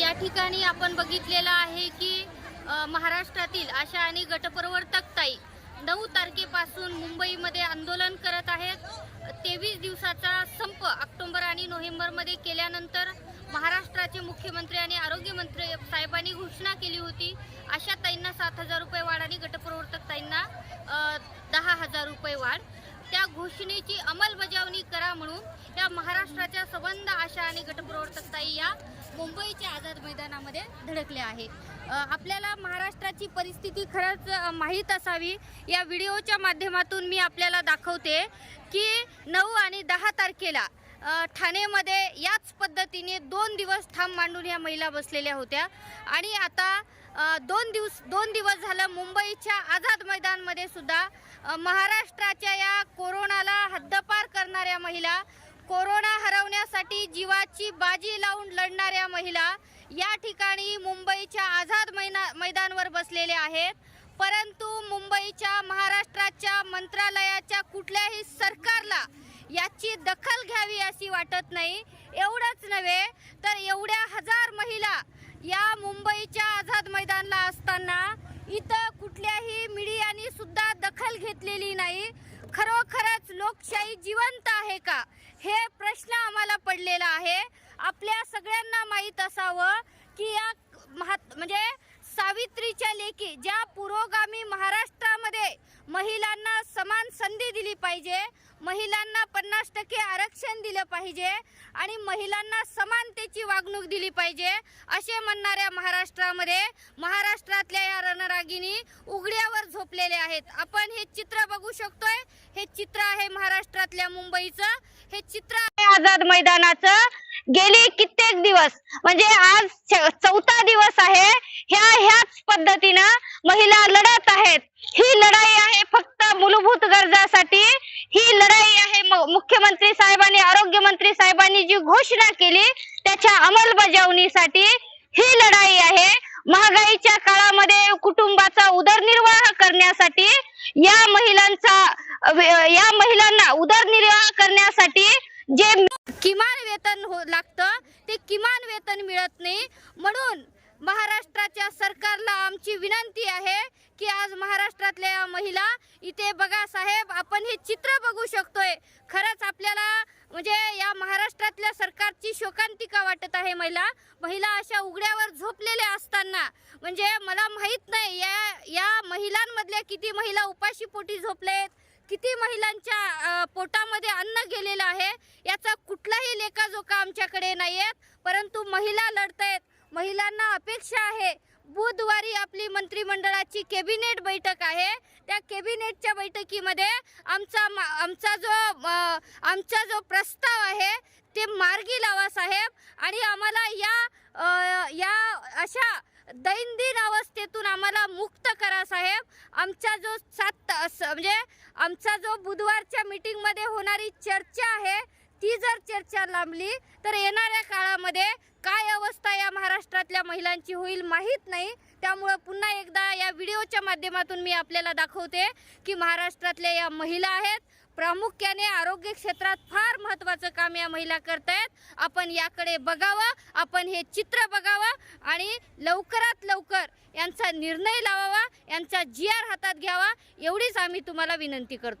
या ठिकाणी आपण बघितलेलं आहे की महाराष्ट्रातील आशा आणि गटप्रवर्तक ताई नऊ तारखेपासून मुंबईमध्ये आंदोलन करत आहेत. तेवीस दिवसाचा संप ऑक्टोबर आणि नोव्हेंबरमध्ये केल्यानंतर महाराष्ट्राचे मुख्यमंत्री आणि आरोग्यमंत्री साहेबांनी घोषणा केली होती. अशा ताईंना सात हजार रुपये वाढ आणि गटप्रवर्तक ताईंना दहा हजार रुपये वाढ. त्या घोषणेची अंमलबजावणी करा म्हणून या महाराष्ट्राच्या संबंध आशा आणि गटप्रवर्तकताई या मुंबईच्या आझाद मैदानामध्ये धडकल्या आहेत. आपल्याला महाराष्ट्राची परिस्थिती खरंच माहीत असावी. या व्हिडिओच्या माध्यमातून मी आपल्याला दाखवते की नऊ आणि दहा तारखेला ठाणेमध्ये याच पद्धतीने दोन दिवस ठाम मांडून या महिला बसलेल्या होत्या. आणि आता दोन दिवस दोन दिवस झालं मुंबईच्या आझाद मैदानमध्ये सुद्धा महाराष्ट्राच्या या कोरोनाला हद्दपार करणाऱ्या महिला कोरोना हरवण्यासाठी जीवाची बाजी लावून लढणाऱ्या महिला या ठिकाणी मुंबईच्या आझाद मैना मैदानवर बसलेल्या आहेत. परंतु मुंबईच्या महाराष्ट्राच्या मंत्रालयाच्या कुठल्याही सरकारला याची दखल घ्यावी अशी वाटत नाही. एवढंच नव्हे तर एवढ्या हजार महिला या मुंबईच्या आझाद मैदानला असताना इथं कुठल्याही मीडियाने सुद्धा दखल घेतलेली नाही. खरोखरच लोकशाही जिवंत आहे का? हे प्रश्न आम्हाला पडलेला आहे. आपल्या सगळ्यांना माहीत असावं की या महात म्हणजे सावित्रीच्या लेखी ज्या पुरोगामी महाराष्ट्रामध्ये महिलांना समान संधी दिली पाहिजे महिलांना पन्नास टक्के आरक्षण दिलं पाहिजे आणि महिलांना समानतेची वागणूक दिली पाहिजे असे म्हणणाऱ्या महाराष्ट्रामध्ये महाराष्ट्रातल्या या रणरागिनी उघड्यावर झोपलेले आहेत. आपण हे चित्र बघू शकतोय. हे चित्र आहे महाराष्ट्रातल्या मुंबईचं. हे चित्र आहे आझाद मैदानाचं. गेले कित्येक दिवस म्हणजे आज च- चौथा दिवस आहे. ह्या ह्याच पद्धतीनं महिला लढत आहेत. ही लढाई आहे फक्त मूलभूत गरजासाठी. ही लढाई आहे म- मुख्यमंत्री साहेबांनी आरोग्यमंत्री साहेबांनी जी घोषणा केली त्याच्या अंमलबजावणीसाठी ही लढाई आहे. महागाईच्या काळामध्ये कुटुंबाचा उदरनिर्वाह करण्यासाठी या महिलांचा या महिलांना उदरनिर्वाह करण्यासाठी जे किमान वेतन हो लागतं ते किमान वेतन मिळत नाही. म्हणून महाराष्ट्राच्या सरकारला आमची विनंती आहे की आज महाराष्ट्रातल्या या महिला इथे बघा साहेब आपण हे चित्र बघू शकतोय. खरंच आपल्याला म्हणजे या महाराष्ट्रातल्या सरकारची शोकांतिका वाटत आहे महिला. महिला अशा उघड्यावर झोपलेल्या असताना. म्हणजे मला माहीत नाही या या महिलांमधल्या किती महिला उपाशी पोटी झोपलेत किती महिलांच्या पोटामध्ये अन्न गेलेलं आहे याचा कुठलाही लेखाजोखा आमच्याकडे नाही आहेत परंतु महिला लढतायत. महिलांना अपेक्षा आहे. बुधवारी आपली मंत्रिमंडळाची कॅबिनेट बैठक आहे. त्या कॅबिनेटच्या बैठकीमध्ये आमचा मा- आमचा जो आमचा जो प्रस्ताव आहे ते मार्गी लावा साहेब. आणि आम्हाला या या अशा दैनंदिन अवस्थेतून आम्हाला मुक्त करा साहेब. आमचा जो सात म्हणजे आमचा जो बुधवारच्या मीटिंगमध्ये होणारी चर्चा आहे ती जर चर्चा लांबली तर येणाऱ्या काळामध्ये काय अवस्था या महाराष्ट्रातल्या महिलांची होईल माहीत नाही. त्यामुळं पुन्हा एकदा या व्हिडिओच्या माध्यमातून मी आपल्याला दाखवते की महाराष्ट्रातल्या या महिला आहेत. प्रामुख्याने आरोग्य क्षेत्रात फार महत्त्वाचं काम या महिला करतायत. आपण याकडे बघावं आपण हे चित्र बघावं आणि लवकरात लवकर यांचा निर्णय लावावा यांचा जी आर हातात घ्यावा एवढीच आम्ही तुम्हाला विनंती करतो.